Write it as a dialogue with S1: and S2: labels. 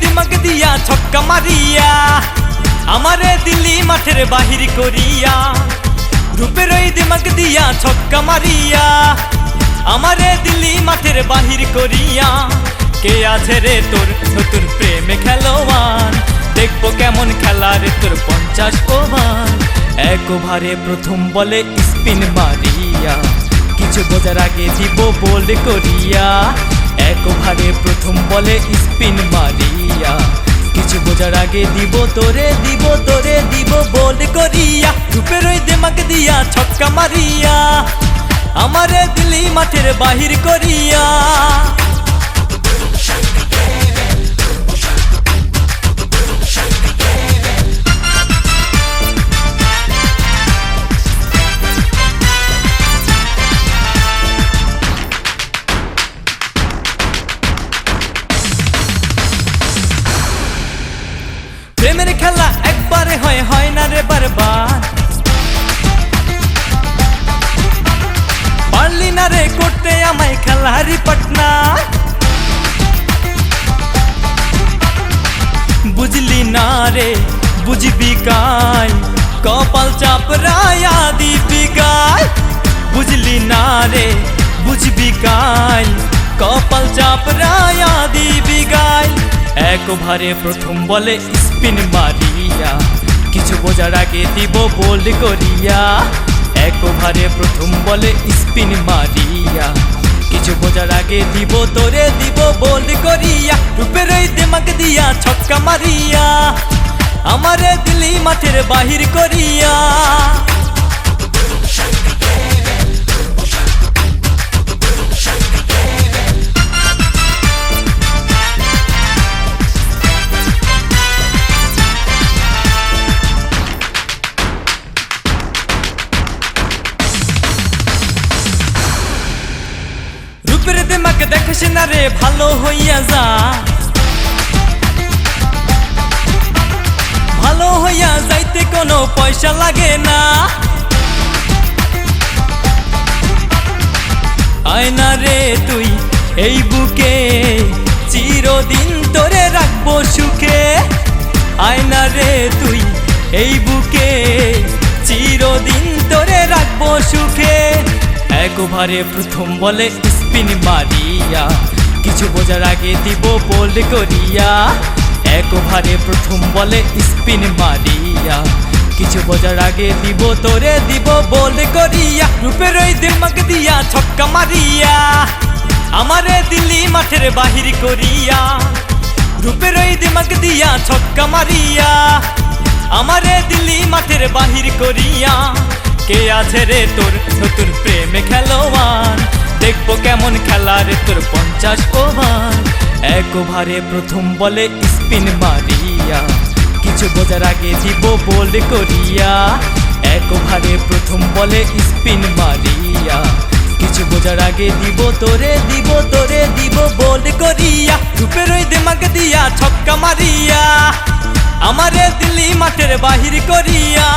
S1: দিমাগ দিয়া ছক্কা মারিয়া আমারে দিল্লি মাঠের বাহির করিয়া রূপের ওই দিমাগ দিয়া ছক্কা মারিয়া আমারে দিল্লি মাঠের বাহির করিয়া কে আছে রে তোর নতুন প্রেমে খেলোয়ান দেখব কেমন খেলা রে তোর পঞ্চাশ ওভার এক ওভারে প্রথম বলে স্পিন মারিয়া। কিছু বোঝার আগে দিব বল করিয়া। এক ওভারে প্রথম বলে স্পিন মারিয়া। কিছু বোঝার আগে দিব তোরে দিব তোরে, দিব বল করিয়া। রূপের ওই দেমাক দিয়া ছক্কা মারিয়া। আমারে দিলি মাঠের বাহির করিয়া। রে, বুঝবি কাই? কপাল চাপ রায়া দিবি গায় বুঝলি না রে, বুঝবি কাই? কপাল চাপ রায়া দিবি গায় এক ওভারে প্রথম বলে স্পিন মারিয়া, কিছু বোঝার আগে দিব বোল্ড করিয়া। এক ওভারে প্রথম বলে স্পিন মারিয়া, কিছু বোঝার আগে দিব, তোরে দিব বোল্ড করিয়া। রূপের দিমাগ দিয়া ছক্কা মারিয়া। আমারে দিলি মাঠের বাহির করিয়া। দেখিস না রে ভালো হইয়া যা। কোনো পয়সা লাগে না। আয়না রে তুই এই বুকে, চিরদিন তোরে রাখব সুখে। আয়না রে তুই এই বুকে, চিরদিন তোরে রাখব সুখে। এক ওভারে প্রথম বলে স্পিন মারিয়া, কিছু বোঝার আগে দিব বোল্ড করিয়া। এক ওভারে প্রথম বলে স্পিন মারিয়া কিছু বোঝার আগে দিব, তোরে দিব বোল্ড করিয়া। রূপের ওই দিমাগ দিয়া ছক্কা মারিয়া। আমারে দিল্লি মাঠের বাহির করিয়া। রূপের ওই দিমাগ দিয়া ছক্কা মারিয়া। আমারে দিল্লি মাঠের বাহির করিয়া। কে আছে রে তোর নতুন প্রেমে খেলোয়ান দেখব কেমন খেলা রে তোর পঞ্চাশ ওভার। এক ওভারে প্রথম বলে স্পিন মারিয়া। কিছু বোঝার আগে দিব বোল্ড করিয়া এক ওভারে প্রথম বলে স্পিন মারিয়া। কিছু বোঝার আগে দিব তোরে দিব তোরে, দিব বোল্ড করিয়া। রূপের ওই দিমাগ দিয়া ছক্কা মারিয়া, আমারে দিল্লি মাঠের বাহির করিয়া।